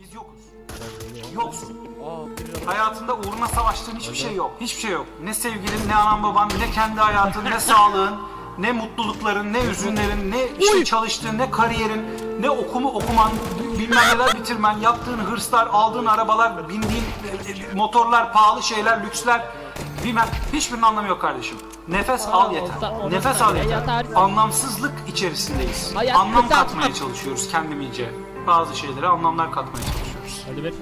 Biz yokuz. Yoksun. Hayatında uğruna savaştığın hiçbir şey yok. Hiçbir şey yok. Ne sevgilin, ne anan baban, ne kendi hayatın, ne sağlığın, ne mutlulukların, ne üzünlerin, ne işte çalıştığın, ne kariyerin, ne okumu okuman, bilmem neler bitirmen, yaptığın hırslar, aldığın arabalar, bindiğin e, e, motorlar, pahalı şeyler, lüksler, bilmem hiçbirinin anlamı yok kardeşim. Nefes al yeter. olsa Nefes al söyle, yeter. Anlamsızlık içerisindeyiz. Hayat Anlam güzel. katmaya çalışıyoruz kendimizce. Bazı şeylere anlamlar katmaya çalışıyoruz. Hadi bir.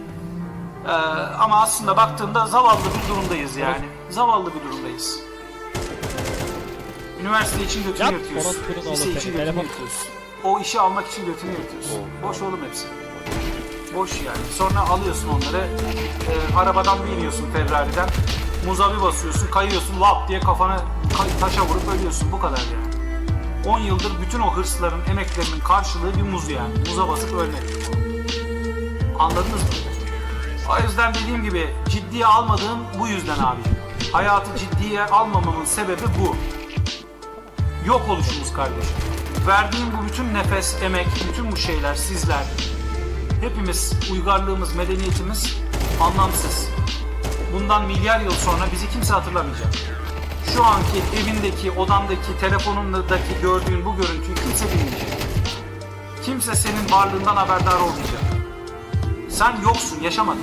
Ee, ama aslında baktığında zavallı bir durumdayız yani. Zavallı bir durumdayız. Üniversite için götünü Yap, yırtıyorsun. orospunun oğlu Lise seni, için götünü telefon. yırtıyorsun. O işi almak için götünü yırtıyorsun. Boş oğlum hepsi. Boş yani. Sonra alıyorsun onları. e, arabadan bir iniyorsun Ferrari'den. Muza bir basıyorsun, kayıyorsun, lap diye kafana ka- taşa vurup ölüyorsun. Bu kadar yani. 10 yıldır bütün o hırsların, emeklerinin karşılığı bir muz yani. Muza basıp ölmek. Anladınız mı? O yüzden dediğim gibi ciddiye almadığım bu yüzden abi. Hayatı ciddiye almamamın sebebi bu. Yok oluşumuz kardeşim. Verdiğim bu bütün nefes, emek, bütün bu şeyler sizler. Hepimiz, uygarlığımız, medeniyetimiz anlamsız. Bundan milyar yıl sonra bizi kimse hatırlamayacak. Şu anki evindeki, odandaki, telefonundaki gördüğün bu görüntüyü kimse bilmeyecek. Kimse senin varlığından haberdar olmayacak. Sen yoksun, yaşamadın.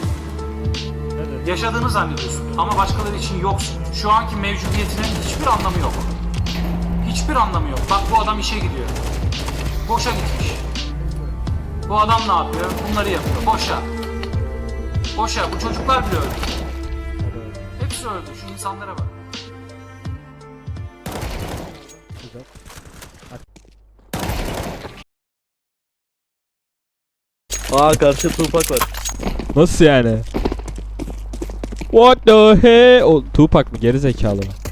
Evet. Yaşadığını zannediyorsun ama başkaları için yoksun. Şu anki mevcudiyetinin hiçbir anlamı yok. Hiçbir anlamı yok. Bak bu adam işe gidiyor. Boşa gitmiş. Bu adam ne yapıyor? Bunları yapıyor. Boşa. Boşa. Bu çocuklar bile öldü. Hepsi öldü. Şu insanlara bak. Güzel. Aa karşı Tupac var. Nasıl yani? What the he? O Tupac mı? Geri zekalı mı?